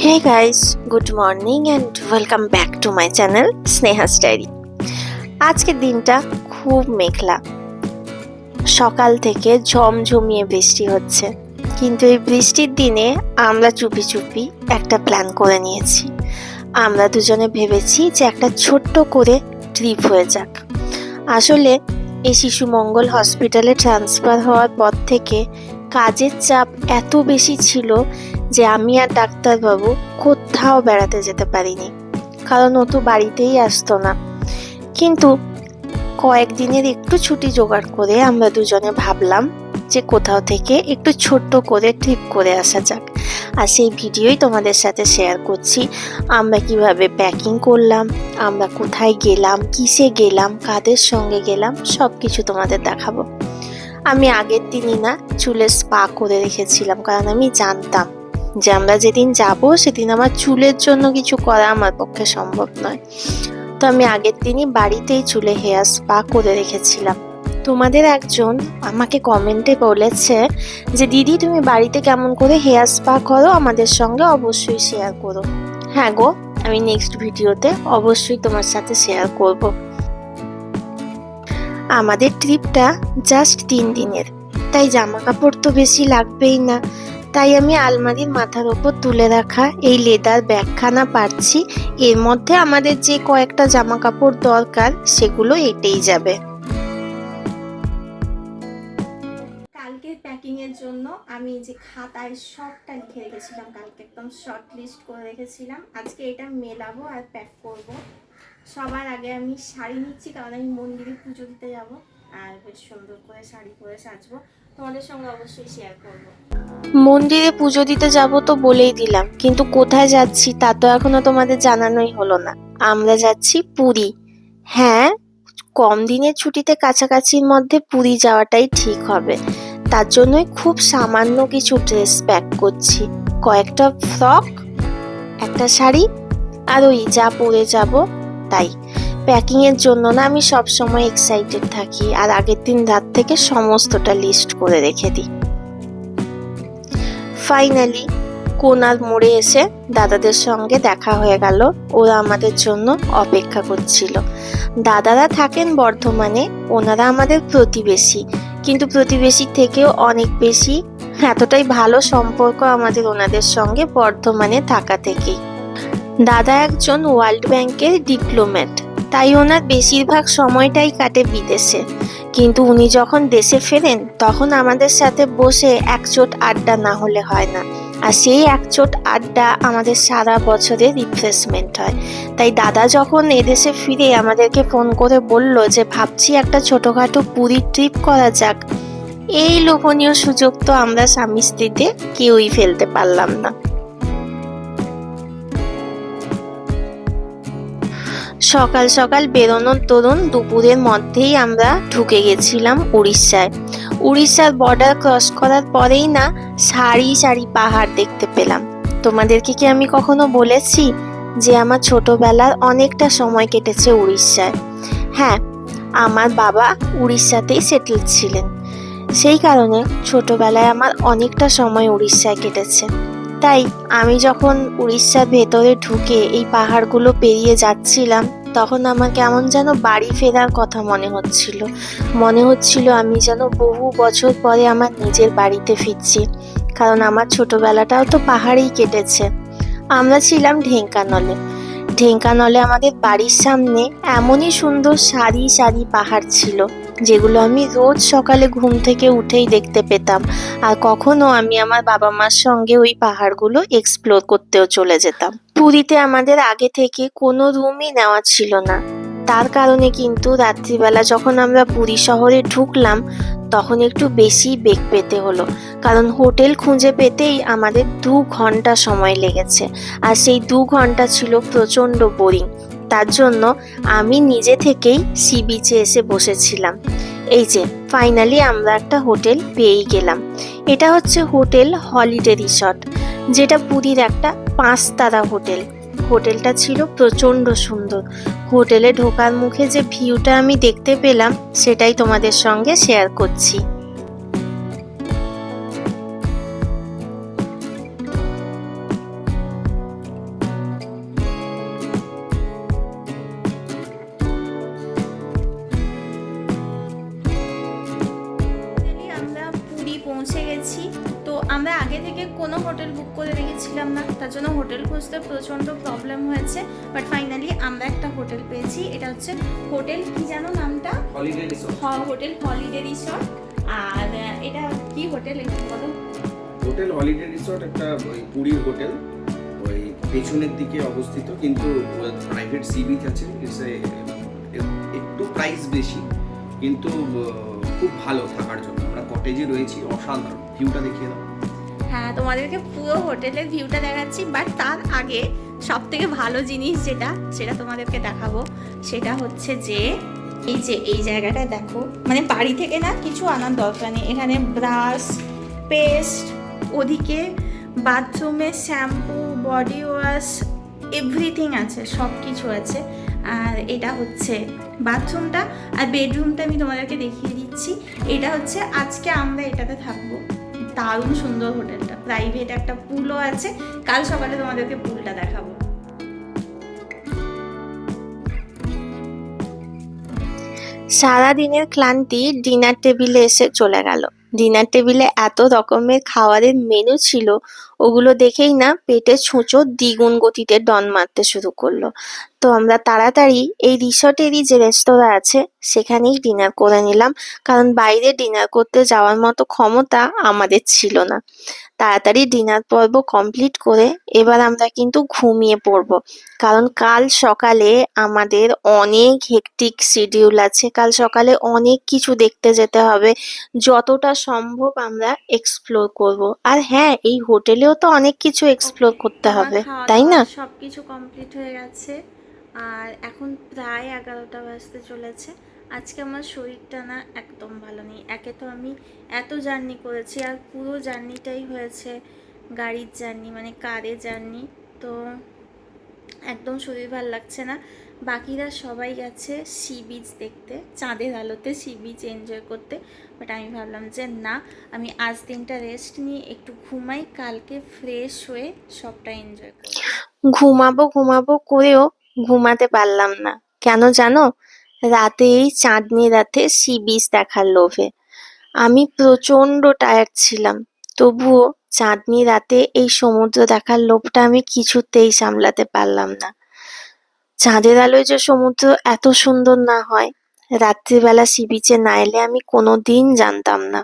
Hey guys good morning and welcome back to my channel Sneha's diary আজকের দিনটা খুব মেঘলা। সকাল থেকে ঝমঝমিয়ে বৃষ্টি হচ্ছে। কিন্তু এই বৃষ্টির দিনে আমরা চুপি চুপি একটা প্ল্যান করে নিয়েছি। আমরা দুজনে ভেবেছি যে একটা ছোট্ট করে ট্রিপ হয়ে যাক। আসলে এই শিশু মঙ্গল হসপিটালে ট্রান্সফার হওয়ার পর থেকে কাজের চাপ এত বেশি ছিল যে আমি আর ডাক্তারবাবু কোথাও বেড়াতে যেতে পারিনি, কারণ ও তো বাড়িতেই আসতো না। কিন্তু কয়েকদিনের একটু ছুটি জোগাড় করে আমরা দুজনে ভাবলাম যে কোথাও থেকে একটু ছোট্ট করে ট্রিপ করে আসা যাক। আর সেই ভিডিওই তোমাদের সাথে শেয়ার করছি, আমরা কীভাবে প্যাকিং করলাম, আমরা কোথায় গেলাম, কিসে গেলাম, কাদের সঙ্গে গেলাম সব কিছু তোমাদের দেখাবো। আমি আগের দিনই না, চুলে স্পা করে রেখেছিলাম, কারণ আমি জানতাম যে আমরা যেদিন যাব, সেদিন আমার চুলের জন্য কিছু করা আমার পক্ষে সম্ভব নয়। তো আমি আগের দিনই বাড়িতেই চুলে হেয়ার স্পা করে রেখেছিলাম। তোমাদের একজন আমাকে কমেন্টে বলেছে যে, দিদি, তুমি বাড়িতে কেমন করে হেয়ার স্পা করো? আমাদের সঙ্গে অবশ্যই শেয়ার করো। হ্যাঁ গো, আমি নেক্সট ভিডিওতে অবশ্যই তোমার সাথে শেয়ার করব। আমাদের ট্রিপটা জাস্ট তিন দিনের। তাই জামা কাপড় তো বেশি লাগবেই না। তাই আমি আলমারির মাথার ওপর তুলে রাখা এই লেদার ব্যাগখানা পারছি। এর মধ্যে আমাদের যে কয়েকটা জামা কাপড় দরকার, সেগুলো এটেই যাবে। কালকে প্যাকিং এর জন্য আমি যে খাতায় সবটা লিখে রেখেছিলাম, কালকে একদম শর্ট লিস্ট করে রেখেছিলাম। আজকে এটা মেলাবো আর প্যাক করব। সবার আগে আমি শাড়ি নিচ্ছি, কারণ আমি মন্দিরে পুজো দিতে যাব। আর বেশ সুন্দর করে শাড়ি পরে সাজবো। তোমাদের সঙ্গে অবশ্যই শেয়ার করব। মন্দিরে পুজো দিতে যাব তো বলেই দিলাম, কিন্তু কোথায় যাচ্ছি তা তো এখনও তোমাদের জানানোই হলো না। আমরা যাচ্ছি পুরী। হ্যাঁ কম দিনের ছুটিতে কাছাকাছির মধ্যে পুরী যাওয়াটাই ঠিক হবে। তার জন্যই খুব সামান্য কিছু ড্রেস প্যাক করছি। কয়েকটা ফ্রক একটা শাড়ি, আর ওই যা পরে যাব তাই। প্যাকিং এর জন্য না আমি সব সময় এক্সাইটেড থাকি আর আগের দিন রাত থেকে সমস্তটা লিস্ট করে রেখে দিই। ফাইনালি কোনার মোড়ে এসে দাদাদের সঙ্গে দেখা হয়ে গেল। ওরা আমাদের জন্য অপেক্ষা করছিল। দাদারা থাকেন বর্ধমানে, ওনারা আমাদের প্রতিবেশী। কিন্তু প্রতিবেশী থেকেও অনেক বেশি এতটাই ভালো সম্পর্ক আমাদের ওনাদের সঙ্গে বর্ধমানে থাকা থেকেই। দাদা একজন ওয়ার্ল্ড ব্যাংকের ডিপ্লোম্যাট তাই ওনার বেশিরভাগ সময়টাই কাটে বিদেশে। কিন্তু উনি যখন দেশে ফেরেন, তখন আমাদের সাথে বসে একচোট আড্ডা না হলে হয় না। আর সেই একচোট আড্ডা আমাদের সারা বছরের রিফ্রেশমেন্ট হয়। তাই দাদা যখন এদেশে ফিরে আমাদেরকে ফোন করে বলল যে, ভাবছি একটা ছোটোখাটো পুরী ট্রিপ করা যাক। এই লোভনীয় সুযোগ তো আমরা স্বামী স্ত্রীতে কেউই ফেলতে পারলাম না। সকাল সকাল বেরোনোর তরুণ দুপুরের মধ্যেই আমরা ঢুকে গেছিলাম উড়িষ্যায়। উড়িষ্যার বর্ডার ক্রস করার পরেই না সারি সারি পাহাড় দেখতে পেলাম। তোমাদেরকে কি আমি কখনো বলেছি যে আমার ছোটবেলার অনেকটা সময় কেটেছে উড়িষ্যায়? হ্যাঁ আমার বাবা উড়িষ্যাতেই সেটেল ছিলেন। সেই কারণে ছোটবেলায় আমার অনেকটা সময় উড়িষ্যায় কেটেছে। তাই আমি যখন উড়িষ্যার ভেতরে ঢুকে এই পাহাড়গুলো পেরিয়ে যাচ্ছিলাম তখন আমার কেমন যেন বাড়ি ফেরার কথা মনে হচ্ছিল। মনে হচ্ছিল আমি যেন বহু বছর পরে আমার নিজের বাড়িতে ফিরছি, কারণ আমার ছোটবেলাটাও তো পাহাড়েই কেটেছে। আমরা ছিলাম ঢেঙ্কানলে। ঢেঙ্কানলে আমাদের বাড়ির সামনে এমনই সুন্দর সারি সারি পাহাড় ছিল। যেগুলো আমি রোজ সকালে ঘুম থেকে উঠেই দেখতে পেতাম। আর কখনো আমি আমার বাবা মার সঙ্গে ওই পাহাড়গুলো এক্সপ্লোর করতেও চলে যেতাম। পুরীতে আমাদের আগে থেকে কোনো রুমই নেওয়া ছিল না। তার কারণে কিন্তু রাত্রিবেলা যখন আমরা পুরী শহরে ঢুকলাম, তখন একটু বেশি বেগ পেতে হলো। কারণ হোটেল খুঁজে পেতেই আমাদের দু ঘণ্টা সময় লেগেছে। আর সেই দু ঘণ্টা ছিল প্রচণ্ড বোরিং তার জন্য আমি নিজে থেকেই সি বিচে এসে বসেছিলাম। এই যে ফাইনালি আমরা একটা হোটেল পেয়েই গেলাম। এটা হচ্ছে হোটেল হলিডে রিসর্ট, যেটা পুরীর একটা পাঁচ তারা হোটেল। হোটেলটা ছিল প্রচণ্ড সুন্দর। হোটেলে ঢোকার মুখে যে ভিউটা আমি দেখতে পেলাম, সেটাই তোমাদের সঙ্গে শেয়ার করছি। কোনো হোটেল বুক করে রেখেছিলাম না। তার জন্য হোটেল খুঁজতে প্রচণ্ড প্রবলেম হয়েছে। বাট ফাইনালি আমরা একটা হোটেল পেয়েছি। এটা হচ্ছে হোটেল কি জানো নামটা? হোটেল হলিডে রিসর্ট আর এটা কি হোটেল একটু বলো? হোটেল হলিডে রিসোর্ট একটা ওই পুরীর হোটেল। ওই পেছনের দিকে অবস্থিত কিন্তু প্রাইভেট সি বিচ আছে। একটু প্রাইস বেশি কিন্তু খুব ভালো থাকার জন্য। আমরা কটেজে রয়েছি অসাধারণ। ভিউটা দেখিয়ে দাও। হ্যাঁ তোমাদেরকে পুরো হোটেলের ভিউটা দেখাচ্ছি বাট তার আগে সব থেকে ভালো জিনিস যেটা, সেটা তোমাদেরকে দেখাবো। সেটা হচ্ছে যে, এই যে, এই জায়গাটা দেখো। মানে বাড়ি থেকে না কিছু আনার দরকার নেই। এখানে ব্রাশ, পেস্ট, ওদিকে বাথরুমে শ্যাম্পু, বডি ওয়াশ এভরিথিং আছে সব কিছু আছে। আর এটা হচ্ছে বাথরুমটা। আর বেডরুমটা আমি তোমাদেরকে দেখিয়ে দিচ্ছি। এটা হচ্ছে আজকে আমরা এটাতে থাকব। দারুণ সুন্দর হোটেলটা। প্রাইভেট একটা পুলও আছে। কাল সকালে তোমাদেরকে পুলটা দেখাবো। সারা দিনের ক্লান্তি ডিনার টেবিলে এসে চলে গেল। ডিনার টেবিলে এত রকমের খাবারের মেনু ছিল, ওগুলো দেখেই না পেটে ছুঁচো দ্বিগুণ গতিতে ডন মারতে শুরু করল। তো আমরা তাড়াতাড়ি এই রিসর্টেরই যে রেস্তোরাঁ আছে সেখানেই ডিনার করে নিলাম। কারণ বাইরে ডিনার করতে যাওয়ার মতো ক্ষমতা আমাদের ছিল না। তাড়াতাড়ি ডিনার পর্ব কমপ্লিট করে এবার আমরা কিন্তু ঘুমিয়ে পড়ব। কারণ কাল সকালে আমাদের অনেক হেকটিক শিডিউল আছে। কাল সকালে অনেক কিছু দেখতে যেতে হবে। যতটা সম্ভব আমরা এক্সপ্লোর করব। আর হ্যাঁ এই হোটেলেও তো অনেক কিছু এক্সপ্লোর করতে হবে তাই না? সব কিছু কমপ্লিট হয়ে গেছে। আর এখন প্রায় এগারোটা বাজতে চলেছে। আজকে আমার শরীরটা না একদম ভালো নেই। একে তো আমি এত জার্নি করেছি আর পুরো জার্নিটাই হয়েছে গাড়ির জার্নি মানে কারে জার্নি। তো একদম শরীর ভালো লাগছে না। বাকিরা সবাই গেছে সি বিচ দেখতে, চাঁদের আলোতে সি বিচ এনজয় করতে। বাট আমি ভাবলাম যে না, আমি আজ দিনটা রেস্ট নিয়ে একটু ঘুমাই, কালকে ফ্রেশ হয়ে সবটা এনজয় করব ঘুমাবো ঘুমাবো করেও ঘুমাতে পারলাম না। কেন জানো? রাতে এই চাঁদনি রাতে সি বিচ দেখার লোভে। আমি প্রচণ্ড টায়ার্ড ছিলাম। তবুও চাঁদনি রাতে এই সমুদ্র দেখার লোভটা আমি কিছুতেই সামলাতে পারলাম না। চাঁদের আলোয় যে সমুদ্র এত সুন্দর না হয়, রাত্রিবেলা সি বিচে না এলে আমি কোনো দিন জানতাম না।